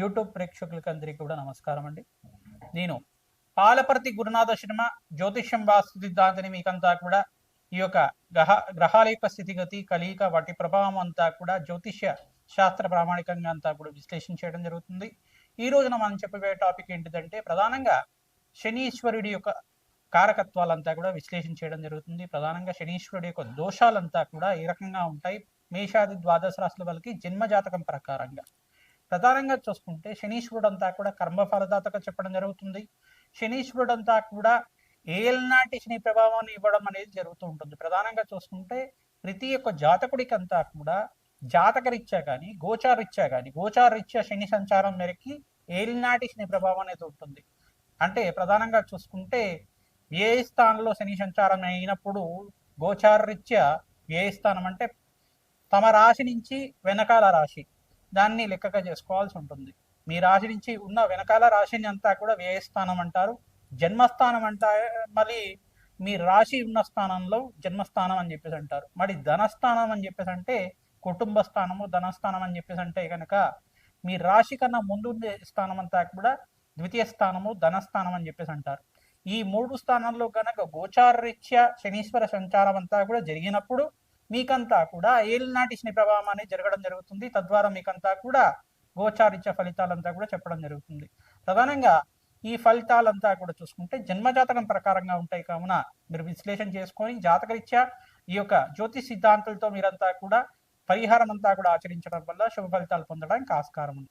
YouTube ప్రేక్షకులకి అందరికీ కూడా నమస్కారం అండి. నేను పాలపర్తి గురునాథ శర్మ జ్యోతిష్యం వాస్తు సిద్ధాంతిని మీకంతా కూడా ఈ యొక్క గ్రహ గ్రహాల యొక్క స్థితిగతి కలియిక వాటి ప్రభావం అంతా కూడా జ్యోతిష్య శాస్త్ర ప్రామాణికంగా అంతా కూడా విశ్లేషణ చేయడం జరుగుతుంది. ఈ రోజున మనం చెప్పబోయే టాపిక్ ఏంటిదంటే ప్రధానంగా శనీశ్వరుడి యొక్క కారకత్వాలంతా కూడా విశ్లేషణ చేయడం జరుగుతుంది. ప్రధానంగా శనీశ్వరుడి యొక్క దోషాలంతా కూడా ఏ రకంగా ఉంటాయి. మేషాది ద్వాదశ రాశుల వాళ్ళకి జన్మజాతకం ప్రకారంగా. ప్రధానంగా చూసుకుంటే శనీశ్వరుడు అంతా కూడా కర్మఫలదాతగా చెప్పడం జరుగుతుంది. శనీశ్వరుడు అంతా కూడా ఏలనాటి శని ప్రభావాన్ని ఇవ్వడం అనేది జరుగుతూ ఉంటుంది. ప్రధానంగా చూసుకుంటే ప్రతి ఒక్క జాతకుడికి అంతా కూడా జాతకరీత్యా కానీ గోచారీత్యా కానీ గోచారీత్యా శని సంచారం మేరకి ఏలినాటి శని ప్రభావం అనేది ఉంటుంది. అంటే ప్రధానంగా చూసుకుంటే ఏ స్థానంలో శని సంచారం అయినప్పుడు గోచారీత్యా ఏ స్థానం అంటే తమ రాశి నుంచి వెనకాల రాశి దాన్ని లెక్కగా చేసుకోవాల్సి ఉంటుంది. మీ రాశి నుంచి ఉన్న వెనకాల రాశిని అంతా కూడా వ్యయస్థానం అంటారు. జన్మస్థానం అంటా మళ్ళీ మీ రాశి ఉన్న స్థానంలో జన్మస్థానం అని చెప్పేసి అంటారు. మరి ధనస్థానం అని చెప్పేసి అంటే కుటుంబ స్థానము ధనస్థానం అని చెప్పేసి అంటే కనుక మీ రాశి కన్నా ముందు స్థానం అంతా కూడా ద్వితీయ స్థానము ధనస్థానం అని చెప్పేసి అంటారు. ఈ మూడు స్థానంలో కనుక గోచారరీత్యా శనీశ్వర సంచారం అంతా కూడా జరిగినప్పుడు మీకంతా కూడా ఏలినాటి శని ప్రభావం అనేది జరగడం జరుగుతుంది. తద్వారా మీకంతా కూడా గోచారిత్య ఫలితాలంతా కూడా చెప్పడం జరుగుతుంది. ప్రధానంగా ఈ ఫలితాలంతా కూడా చూసుకుంటే జన్మజాతకం ప్రకారంగా ఉంటాయి కావున మీరు విశ్లేషణ చేసుకొని జాతకరీత్యా ఈ యొక్క జ్యోతిష్ సిద్ధాంతాలతో మీరంతా కూడా పరిహారం అంతా కూడా ఆచరించడం వల్ల శుభ ఫలితాలు పొందడానికి ఆస్కారం ఉంది.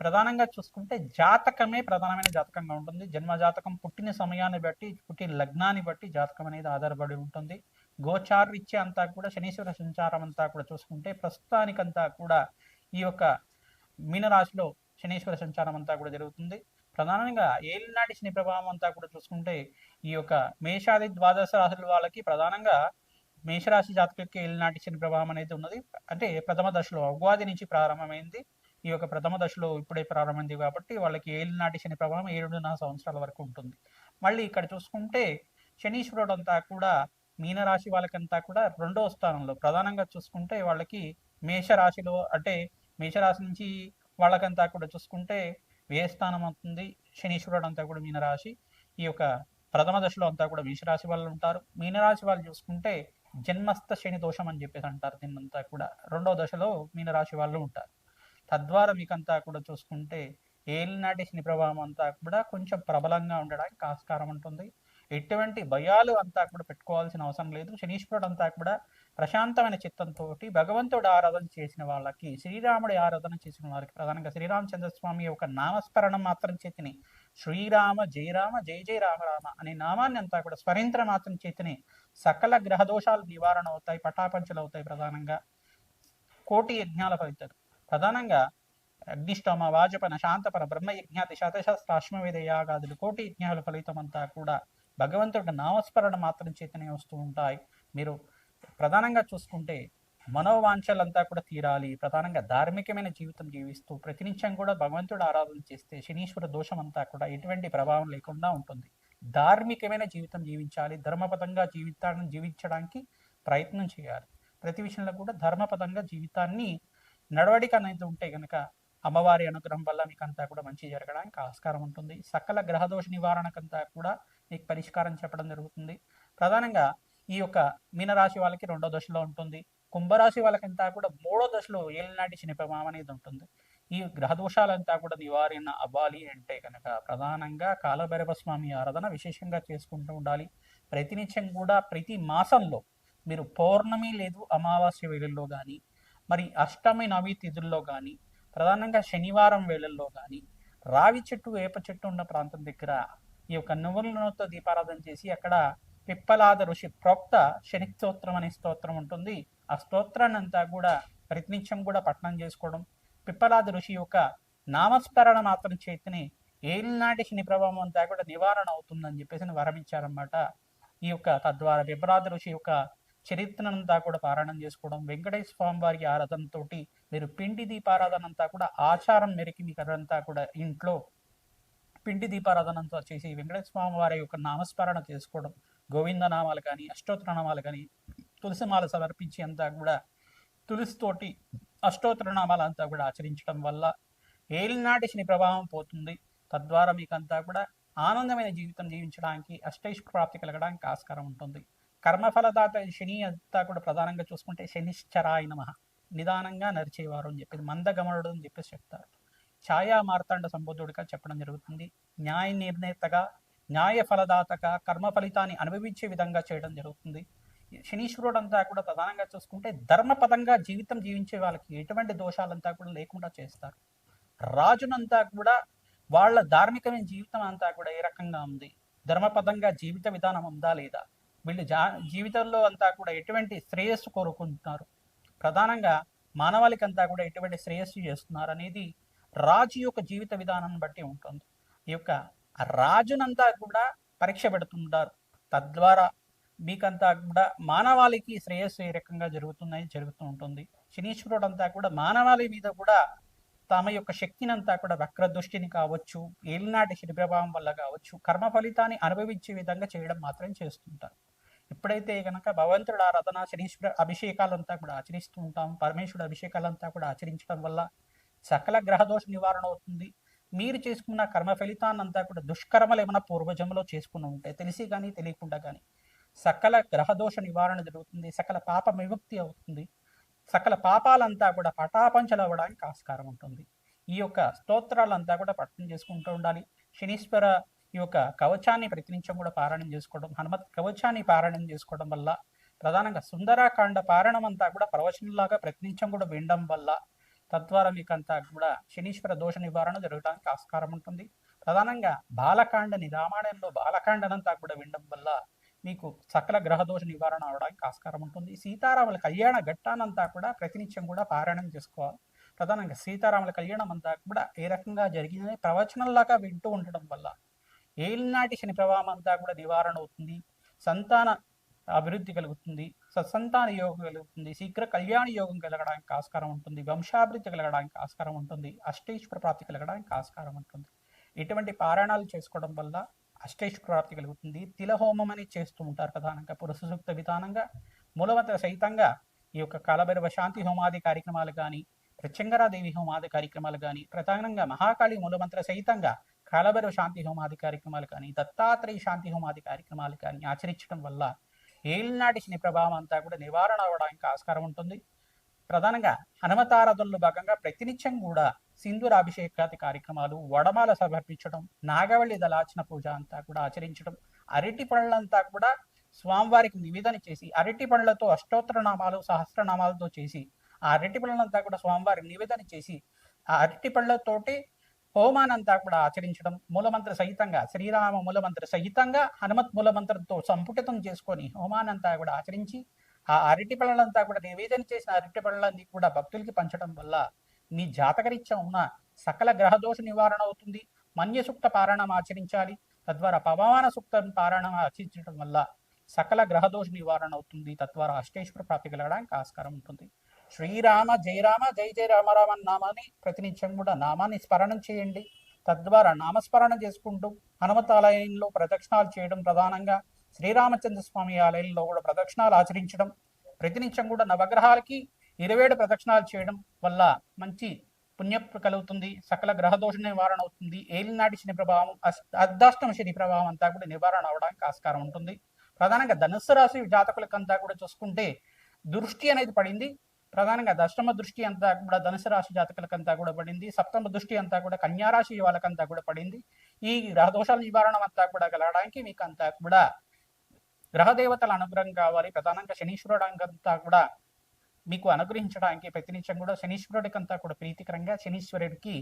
ప్రధానంగా చూసుకుంటే జాతకమే ప్రధానమైన జాతకంగా ఉంటుంది. జన్మ జాతకం పుట్టిన సమయాన్ని బట్టి పుట్టిన లగ్నాన్ని బట్టి జాతకం అనేది ఆధారపడి ఉంటుంది. గోచారీత్య అంతా కూడా శనీశ్వర సంచారం అంతా కూడా చూసుకుంటే ప్రస్తుతానికంతా కూడా ఈ యొక్క మీనరాశిలో శనీశ్వర సంచారం అంతా కూడా జరుగుతుంది. ప్రధానంగా ఏలినాటి శని ప్రభావం అంతా కూడా చూసుకుంటే ఈ యొక్క మేషాది ద్వాదశ రాశుల వాళ్ళకి ప్రధానంగా మేషరాశి జాతకులకి ఏలినాటి శని ప్రభావం అనేది ఉన్నది. అంటే ప్రథమ దశలో ఉగాది నుంచి ప్రారంభమైంది. ఈ యొక్క ప్రథమ దశలో ఇప్పుడే ప్రారంభమైంది కాబట్టి వాళ్ళకి ఏలినాటి శని ప్రభావం ఏడున్నర సంవత్సరాల వరకు ఉంటుంది. మళ్ళీ ఇక్కడ చూసుకుంటే శనీశ్వరుడు అంతా కూడా మీనరాశి వాళ్ళకంతా కూడా రెండవ స్థానంలో ప్రధానంగా చూసుకుంటే వాళ్ళకి మేషరాశిలో అంటే మేషరాశి నుంచి వాళ్ళకంతా కూడా చూసుకుంటే వ్యయ స్థానం అవుతుంది? శనీశ్వరుడు అంతా కూడా మీనరాశి. ఈ యొక్క ప్రథమ దశలో అంతా కూడా మేషరాశి వాళ్ళు ఉంటారు. మీనరాశి వాళ్ళు చూసుకుంటే జన్మస్థ శని దోషం అని చెప్పేసి అంటారు దీన్నంతా కూడా. రెండవ దశలో మీనరాశి వాళ్ళు ఉంటారు. తద్వారా మీకంతా కూడా చూసుకుంటే ఏలినాటి శని ప్రభావం అంతా కూడా కొంచెం ప్రబలంగా ఉండడానికి ఆస్కారం ఉంటుంది. ఎటువంటి భయాలు అంతా కూడా పెట్టుకోవాల్సిన అవసరం లేదు. శనీశ్వరుడు అంతా కూడా ప్రశాంతమైన చిత్తంతో భగవంతుడు ఆరాధన చేసిన వాళ్ళకి శ్రీరాముడి ఆరాధన చేసిన వారికి ప్రధానంగా శ్రీరామచంద్ర స్వామి యొక్క నామస్మరణం మాత్రం చేతిని శ్రీరామ జయరామ జయ జయ రామ రామ అనే నామాన్ని అంతా కూడా స్మరించడం మాత్రం చేతిని సకల గ్రహ దోషాలు నివారణ అవుతాయి పటాపంచలు అవుతాయి ప్రధానంగా. కోటి యజ్ఞాల ఫలితాలు. ప్రధానంగా అగ్నిష్టోమ వాజపన శాంతపన బ్రహ్మయజ్ఞాతి శతశస్త్రాశ్మవేద యాగాదులు కోటి యజ్ఞాల ఫలితం అంతా కూడా భగవంతుడి నామస్మరణ మాత్రం చేతనే వస్తూ ఉంటాయి. మీరు ప్రధానంగా చూసుకుంటే మనోవాంఛలంతా కూడా తీరాలి. ప్రధానంగా ధార్మికమైన జీవితం జీవిస్తూ ప్రతినిత్యం కూడా భగవంతుడు ఆరాధన చేస్తే శనీశ్వర దోషం అంతా కూడా ఎటువంటి ప్రభావం లేకుండా ఉంటుంది. ధార్మికమైన జీవితం జీవించాలి. ధర్మపదంగా జీవితాన్ని జీవించడానికి ప్రయత్నం చేయాలి. ప్రతి విషయంలో కూడా ధర్మపదంగా జీవితాన్ని నడవడిక అనేది ఉంటే కనుక అమ్మవారి అనుగ్రహం వల్ల మీకు అంతా కూడా మంచి జరగడానికి ఆస్కారం ఉంటుంది. సకల గ్రహదోష నివారణకంతా కూడా మీకు పరిష్కారం చెప్పడం జరుగుతుంది. ప్రధానంగా ఈ యొక్క మీనరాశి వాళ్ళకి రెండో దశలో ఉంటుంది. కుంభరాశి వాళ్ళకంతా కూడా మూడో దశలో ఏలినాటి శని అనేది ఉంటుంది. ఈ గ్రహదోషాలంతా కూడా నివారణ అవ్వాలి అంటే కనుక ప్రధానంగా కాలభైరవ స్వామి ఆరాధన విశేషంగా చేసుకుంటూ ఉండాలి. ప్రతినిత్యం కూడా ప్రతి మాసంలో మీరు పౌర్ణమి లేదు అమావాస్య వేళల్లో కానీ మరి అష్టమి నవి తిథుల్లో కానీ ప్రధానంగా శనివారం వేళల్లో కానీ రావి చెట్టు వేప చెట్టు ఉన్న ప్రాంతం దగ్గర ఈ యొక్క నువ్వుల నూనెతో దీపారాధన చేసి అక్కడ పిప్పలాద ఋషి ప్రోక్త శని స్తోత్రం అనే స్తోత్రం ఉంటుంది. ఆ స్తోత్రాన్ని అంతా కూడా ప్రతినిత్యం కూడా పఠనం చేసుకోవడం పిప్పలాద ఋషి యొక్క నామస్మరణ మాత్రం చేతిని ఏలినాటి శని ప్రభావం అంతా కూడా నివారణ అవుతుందని చెప్పేసి వరమిచ్చారన్నమాట. ఈ యొక్క తద్వారా పిప్పలాద ఋషి యొక్క చరిత్రనంతా కూడా పారాయణం చేసుకోవడం వెంకటేశ్వర స్వామి వారి ఆరాధనతో మీరు పిండి దీపారాధన అంతా కూడా ఆచారం మేరకి మీకు అదంతా కూడా ఇంట్లో పిండి దీపారాధనంతో చేసి వెంకటేశ్వర స్వామి వారి యొక్క నామస్మరణ చేసుకోవడం గోవింద నామాలు కానీ అష్టోత్తర నామాలు కానీ తులసిమాల సమర్పించి అంతా కూడా తులసితోటి అష్టోత్తర నామాలు అంతా కూడా ఆచరించడం వల్ల ఏలినాటి శని ప్రభావం పోతుంది. తద్వారా మీకంతా కూడా ఆనందమైన జీవితం జీవించడానికి అష్టైష్ ప్రాప్తి కలగడానికి ఆస్కారం ఉంటుంది. కర్మఫలదాత శని అంతా కూడా ప్రధానంగా చూసుకుంటే శనిశ్చరాయ నమ. నిదానంగా నరిచేవారు అని చెప్పి మందగమనుడు అని చెప్పేసి చెప్తారు. ఛాయా మార్తాండ సంబోధుడిగా చెప్పడం జరుగుతుంది. న్యాయ నిర్ణేతగా న్యాయ ఫలదాతగా కర్మ ఫలితాన్ని అనుభవించే విధంగా చేయడం జరుగుతుంది. శనీశ్వరుడు అంతా కూడా ప్రధానంగా చూసుకుంటే ధర్మపదంగా జీవితం జీవించే వాళ్ళకి ఎటువంటి దోషాలంతా కూడా లేకుండా చేస్తారు. రాజునంతా కూడా వాళ్ళ ధార్మికమైన జీవితం అంతా కూడా ఏ రకంగా ఉంది? ధర్మపదంగా జీవిత విధానం ఉందా లేదా? వీళ్ళు జా జీవితంలో అంతా కూడా ఎటువంటి శ్రేయస్సు కోరుకుంటున్నారు? ప్రధానంగా మానవాళికంతా కూడా ఎటువంటి శ్రేయస్సు చేస్తున్నారు అనేది రాజు యొక్క జీవిత విధానాన్ని బట్టి ఉంటుంది. ఈ యొక్క రాజునంతా కూడా పరీక్ష పెడుతుంటారు. తద్వారా మీకంతా కూడా మానవాళికి శ్రేయస్సు ఏ రకంగా జరుగుతుందని జరుగుతూ ఉంటుంది. శనీశ్వరుడు అంతా కూడా మానవాళి మీద కూడా తమ యొక్క శక్తిని అంతా కూడా వక్ర దృష్టిని కావచ్చు ఏలినాటి శని ప్రభావం వల్ల కావచ్చు కర్మ ఫలితాన్ని అనుభవించే విధంగా చేయడం మాత్రం చేస్తుంటారు. ఎప్పుడైతే కనుక భగవంతుడు ఆరాధన శనీశ్వర అభిషేకాలంతా కూడా ఆచరిస్తూ ఉంటాం పరమేశ్వరుడు అభిషేకాలంతా కూడా ఆచరించడం వల్ల సకల గ్రహదోష నివారణ అవుతుంది. మీరు చేసుకున్న కర్మ ఫలితాన్ని అంతా కూడా దుష్కర్మలు ఏమైనా పూర్వజంలో చేసుకుని ఉంటే తెలిసి కానీ తెలియకుండా కానీ సకల గ్రహదోష నివారణ జరుగుతుంది సకల పాప విముక్తి అవుతుంది. సకల పాపాలంతా కూడా పటాపంచలు అవ్వడానికి ఆస్కారం ఉంటుంది. ఈ యొక్క స్తోత్రాలంతా కూడా పఠనం చేసుకుంటూ ఉండాలి. శనీశ్వర ఈ యొక్క కవచాన్ని ప్రతినిత్యం కూడా పారాయణం చేసుకోవడం హనుమత్ కవచాన్ని పారాయణం చేసుకోవడం వల్ల ప్రధానంగా సుందరాకాండ పారాయణం అంతా కూడా ప్రవచనంలాగా ప్రతినిత్యం కూడా వినడం వల్ల తద్వారా మీకు అంతా కూడా శనీశ్వర దోష నివారణ జరగడానికి ఆస్కారం ఉంటుంది. ప్రధానంగా బాలకాండని రామాయణంలో బాలకాండనంతా కూడా వినడం వల్ల మీకు సకల గ్రహదోష నివారణ అవడానికి ఆస్కారం ఉంటుంది. సీతారాముల కళ్యాణ ఘట్టానంతా కూడా ప్రతినిత్యం కూడా పారాయణం చేసుకోవాలి. ప్రధానంగా సీతారాముల కళ్యాణం అంతా కూడా ఏ రకంగా జరిగిందని ప్రవచనంలాగా వింటూ ఉండడం వల్ల ఏలినాటి శని ప్రభావం అంతా కూడా నివారణ అవుతుంది. సంతాన అభివృద్ధి కలుగుతుంది. సత్సంతాన యోగం కలుగుతుంది. శీఘ్ర కళ్యాణ యోగం కలగడానికి ఆస్కారం ఉంటుంది. వంశాభివృద్ధి కలగడానికి ఆస్కారం ఉంటుంది. అష్టేశ్వర ప్రాప్తి కలగడానికి ఆస్కారం ఉంటుంది. ఇటువంటి పారాయణాలు చేసుకోవడం వల్ల అష్టేశ్వర ప్రాప్తి కలుగుతుంది. తిలహోమం అని చేస్తూ ఉంటారు ప్రధానంగా. పురుషసూక్త విధానంగా మూలవంత సహితంగా ఈ యొక్క కాలభైరవ శాంతి హోమాది కార్యక్రమాలు కానీ ప్రత్యంగరాదేవి హోమాది కార్యక్రమాలు కానీ ప్రధానంగా మహాకాళి మూలమంత్ర సహితంగా కాలభైరవ శాంతి హోమాది కార్యక్రమాలు కానీ దత్తాత్రేయ శాంతి హోమాది కార్యక్రమాలు కానీ ఆచరించడం వల్ల ఏలినాటి శని ప్రభావం అంతా కూడా నివారణ అవ్వడానికి ఆస్కారం ఉంటుంది. ప్రధానంగా హనుమతారాధనలో భాగంగా ప్రతినిత్యం కూడా సింధూరాభిషేకాది కార్యక్రమాలు వడమాల సమర్పించడం నాగవల్లి దళాచన పూజ అంతా కూడా ఆచరించడం అరటి పళ్ళంతా కూడా స్వామివారికి నివేదన చేసి అరటి పనులతో అష్టోత్తర నామాలు సహస్రనామాలతో చేసి ఆ అరటి పళ్ళంతా కూడా స్వామివారికి నివేదన చేసి ఆ అరటి పళ్ళతోటి హోమానంతా కూడా ఆచరించడం మూలమంత్ర సహితంగా శ్రీరామ మూలమంత్ర సహితంగా హనుమత్ మూలమంత్రంతో సంపుటితం చేసుకొని హోమానంతా కూడా ఆచరించి ఆ అరటి పళ్ళంతా కూడా నివేదన చేసిన అరటి పళ్ళని కూడా భక్తులకి పంచడం వల్ల మీ జాతకరీత్యా ఉన్న సకల గ్రహదోష నివారణ అవుతుంది. మన్యసూక్త పారాయణం ఆచరించాలి. తద్వారా పవమాన సూక్త పారాయణం ఆచరించడం వల్ల సకల గ్రహదోష నివారణ అవుతుంది. తద్వారా అష్టేశ్వర ప్రాప్తి కలగడానికి ఆస్కారం ఉంటుంది. శ్రీరామ జయరామ జై జయ రామరామ నామాన్ని ప్రతినిత్యం కూడా నామాన్ని స్మరణం చేయండి. తద్వారా నామస్మరణ చేసుకుంటూ హనుమతాలయంలో ప్రదక్షిణాలు చేయడం ప్రధానంగా శ్రీరామచంద్ర స్వామి ఆలయంలో కూడా ప్రదక్షిణాలు ఆచరించడం ప్రతినిత్యం కూడా నవగ్రహాలకి ఇరవేడు ప్రదక్షిణాలు చేయడం వల్ల మంచి పుణ్యం కలుగుతుంది సకల గ్రహదోష నివారణ అవుతుంది. ఏలినాటి శని ప్రభావం అర్ధాష్టమ శని ప్రభావం అంతా కూడా నివారణ అవడానికి ఆస్కారం ఉంటుంది. ప్రధానంగా ధనుస్సు రాశి జాతకులకంతా కూడా చూసుకుంటే దృష్టి అనేది పడింది. ప్రధానంగా దశమ దృష్టి అంతా కూడా ధనుసు రాశి జాతకులకంతా కూడా పడింది. సప్తమ దృష్టి అంతా కూడా కన్యా రాశి వాళ్ళకంతా కూడా పడింది. ఈ గ్రహదోషాల నివారణ అంతా కూడా కలగడానికి మీకు అంతా కూడా గ్రహదేవతల అనుగ్రహం కావాలి. ప్రధానంగా శనీశ్వరుడు అంతా కూడా మీకు అనుగ్రహించడానికి ప్రతినిత్యం కూడా శనీశ్వరుడికంతా కూడా ప్రీతికరంగా శనీశ్వరుడికి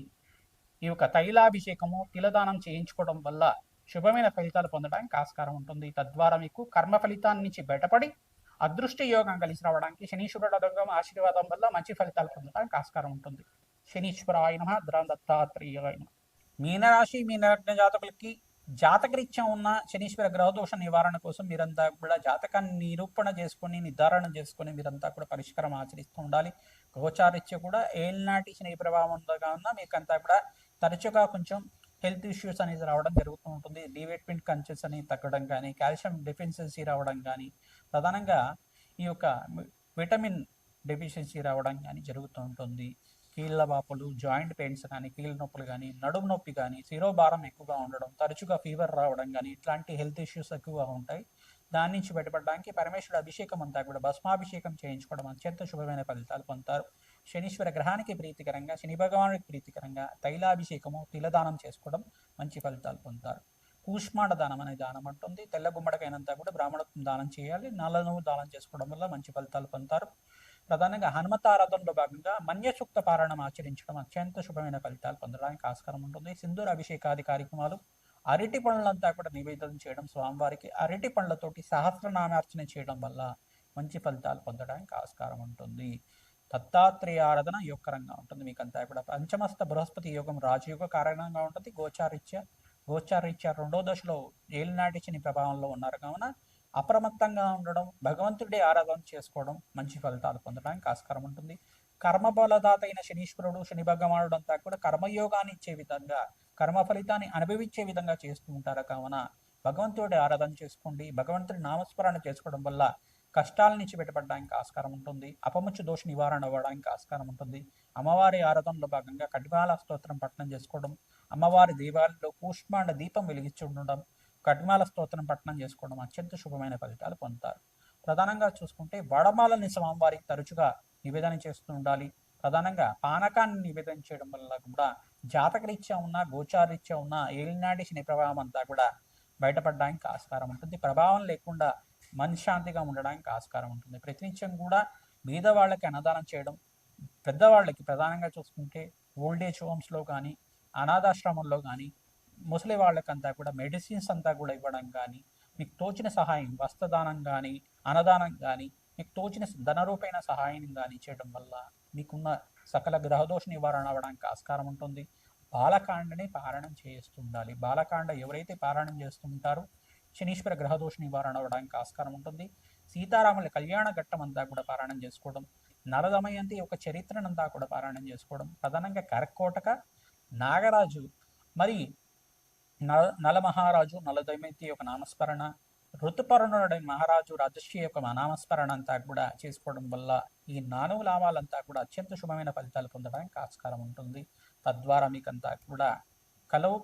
ఈ యొక్క తైలాభిషేకము తిలదానం చేయించుకోవడం వల్ల శుభమైన ఫలితాలు పొందడానికి ఆస్కారం ఉంటుంది. తద్వారా మీకు కర్మ ఫలితాన్ని నుంచి బయటపడి అదృష్ట యోగం కలిసి రావడానికి శనీశ్వరుడు అనుగ్రహం ఆశీర్వాదం వల్ల మంచి ఫలితాలు పొందడానికి ఆస్కారం ఉంటుంది. శనీశ్వర ఆయన దత్తాత్రేయాయ మీనరాశి మీనలగ్న జాతకులకి జాతకరీత్యం ఉన్న శనీశ్వర గ్రహదోష నివారణ కోసం మీరంతా కూడా జాతకాన్ని నిరూపణ చేసుకొని నిర్ధారణ చేసుకొని మీరంతా కూడా పరిష్కారం ఆచరిస్తూ ఉండాలి. గోచారీత్య కూడా ఏళ్ళనాటి శని ప్రభావం ఉండగా ఉన్న మీకంతా కూడా తరచుగా కొంచెం హెల్త్ ఇష్యూస్ అనేది రావడం జరుగుతూ ఉంటుంది. డివైట్మెంట్ కంచెస్ అనేది తగ్గడం కానీ కాల్షియం డెఫిషియన్సీ రావడం కానీ ప్రధానంగా ఈ యొక్క విటమిన్ డెఫిషియన్సీ రావడం కానీ జరుగుతూ ఉంటుంది. కీళ్ళ వాపులు జాయింట్ పెయిన్స్ కానీ కీళ్ళ నొప్పులు కానీ నడుము నొప్పి కానీ శిరోభారం ఎక్కువగా ఉండడం తరచుగా ఫీవర్ రావడం కానీ ఇట్లాంటి హెల్త్ ఇష్యూస్ ఎక్కువగా ఉంటాయి. దాని నుంచి బయటపడడానికి పరమేశ్వరుడు అభిషేకం అంతా కూడా భస్మాభిషేకం చేయించుకోవడం అత్యంత శుభమైన ఫలితాలు పొందుతారు. శనీశ్వర గ్రహానికి ప్రీతికరంగా శని భగవానుడికి ప్రీతికరంగా తైలాభిషేకము తిలదానం చేసుకోవడం మంచి ఫలితాలు పొందుతారు. కూష్మాండ దానం అనే దానం అంటుంది. తెల్ల గుమ్మడికైనంతా కూడా బ్రాహ్మణత్వం దానం చేయాలి. నల్లను దానం చేసుకోవడం వల్ల మంచి ఫలితాలు పొందుతారు. ప్రధానంగా హనుమతారాధనలో భాగంగా మన్యసూక్త పారాయణం ఆచరించడం అత్యంత శుభమైన ఫలితాలు పొందడానికి ఆస్కారం ఉంటుంది. సింధూర అభిషేకాది కార్యక్రమాలు అరటి పనులంతా కూడా నివేదన చేయడం స్వామివారికి అరటి పండ్లతోటి సహస్రనామార్చన చేయడం వల్ల మంచి ఫలితాలు పొందడానికి ఆస్కారం ఉంటుంది. దత్తాత్రేయ ఆరాధన యోగకరంగా ఉంటుంది. మీకంతా కూడా పంచమస్త బృహస్పతి యోగం రాజయోగ కారణంగా ఉంటుంది. గోచారిత్య గోచారీత్య రెండో దశలో ఏలినాటి శని ప్రభావంలో ఉన్నారు. కావున అప్రమత్తంగా ఉండడం భగవంతుడే ఆరాధన చేసుకోవడం మంచి ఫలితాలు పొందడానికి ఆస్కారం ఉంటుంది. కర్మబలదాత అయిన శనీశ్వరుడు శని భగవానుడు అంతా కూడా కర్మయోగాన్ని ఇచ్చే విధంగా కర్మ ఫలితాన్ని అనుభవించే విధంగా చేస్తూ ఉంటారు. కావున భగవంతుడి ఆరాధన చేసుకోండి. భగవంతుడి నామస్మరణ చేసుకోవడం వల్ల కష్టాల నుంచి బయటపడడానికి ఆస్కారం ఉంటుంది. అపముచ్చు దోష నివారణ అవ్వడానికి ఆస్కారం ఉంటుంది. అమ్మవారి ఆరాధనలో భాగంగా కటిపాల స్తోత్రం పఠనం చేసుకోవడం అమ్మవారి దేవాలయంలో కూష్మాండ దీపం వెలిగించుండడం ఉండడం స్తోత్రం పట్టణం చేసుకోవడం అత్యంత శుభమైన ఫలితాలు పొందుతారు. ప్రధానంగా చూసుకుంటే వడమాలని స్వామివారికి తరచుగా నివేదన చేస్తూ ఉండాలి. ప్రధానంగా పానకాన్ని నివేదన చేయడం వల్ల కూడా జాతకరీత్యా ఉన్న గోచారీత్యా ఉన్న ఏలినాటి శని ప్రభావం అంతా కూడా బయటపడడానికి ఆస్కారం ఉంటుంది. ప్రభావం లేకుండా మనశ్శాంతిగా ఉండడానికి ఆస్కారం ఉంటుంది. ప్రతినిత్యం కూడా బీద వాళ్ళకి అన్నదానం చేయడం పెద్దవాళ్ళకి ప్రధానంగా చూసుకుంటే ఓల్డేజ్ హోమ్స్లో కానీ అనాథాశ్రమంలో కానీ ముసలి వాళ్ళకంతా కూడా మెడిసిన్స్ అంతా కూడా ఇవ్వడం కానీ మీకు తోచిన సహాయం వస్త్రదానం కానీ అన్నదానం కానీ మీకు తోచిన ధనరూపైన సహాయం కానీ చేయడం వల్ల మీకున్న సకల గ్రహదోష నివారణ అవ్వడానికి ఆస్కారం ఉంటుంది. బాలకాండని పారాయణం చేస్తుండాలి బాలకాండ ఎవరైతే పారాయణం చేస్తూ ఉంటారో శనీశ్వర గ్రహదోష నివారణ అవ్వడానికి ఆస్కారం ఉంటుంది. సీతారాముల కళ్యాణ ఘట్టం అంతా కూడా పారాయణం చేసుకోవడం నరదమయంతి యొక్క చరిత్రనంతా కూడా పారాయణం చేసుకోవడం ప్రధానంగా కరకోటక నాగరాజు. మరి నల నలమహారాజు నలదైమైతి యొక్క నామస్మరణ ఋతుపర్ణుడైన మహారాజు రాజశ్రీ యొక్క నామస్మరణ అంతా కూడా చేసుకోవడం వల్ల ఈ నాలుగు లాభాలంతా కూడా అత్యంత శుభమైన ఫలితాలు పొందడానికి ఆస్కారం ఉంటుంది. తద్వారా మీకంతా కూడా కలవు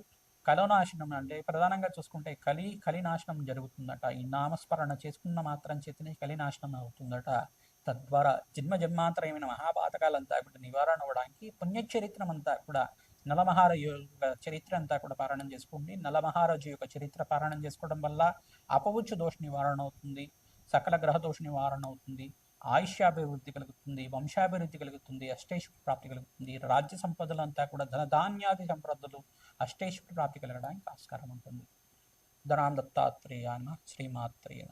కలనాశనం అంటే ప్రధానంగా చూసుకుంటే కలి కలినాశనం జరుగుతుందట. ఈ నామస్మరణ చేసుకున్న మాత్రం చేతనే కలినాశనం అవుతుందట. తద్వారా జన్మ జన్మాంతరమైన మహాపాతకాలంతా కూడా నివారణ అవ్వడానికి పుణ్యచరిత్రం అంతా కూడా నలమహారాజు యొక్క చరిత్ర అంతా కూడా పారాయణం చేసుకోండి. నలమహారాజు యొక్క చరిత్ర పారాయణం చేసుకోవడం వల్ల అపవుచ్చు దోష నివారణ అవుతుంది. సకల గ్రహ దోష నివారణ అవుతుంది. ఆయుష్యాభివృద్ధి కలుగుతుంది. వంశాభివృద్ధి కలుగుతుంది. అష్టేశ్వర ప్రాప్తి కలుగుతుంది. రాజ్య సంపదలంతా కూడా ధనధాన్యాది సంపదలు అష్టేశ్వర ప్రాప్తి కలగడానికి ఆస్కారం ఉంటుంది. ధనాం దత్తాత్రేయ శ్రీమాత్రేయ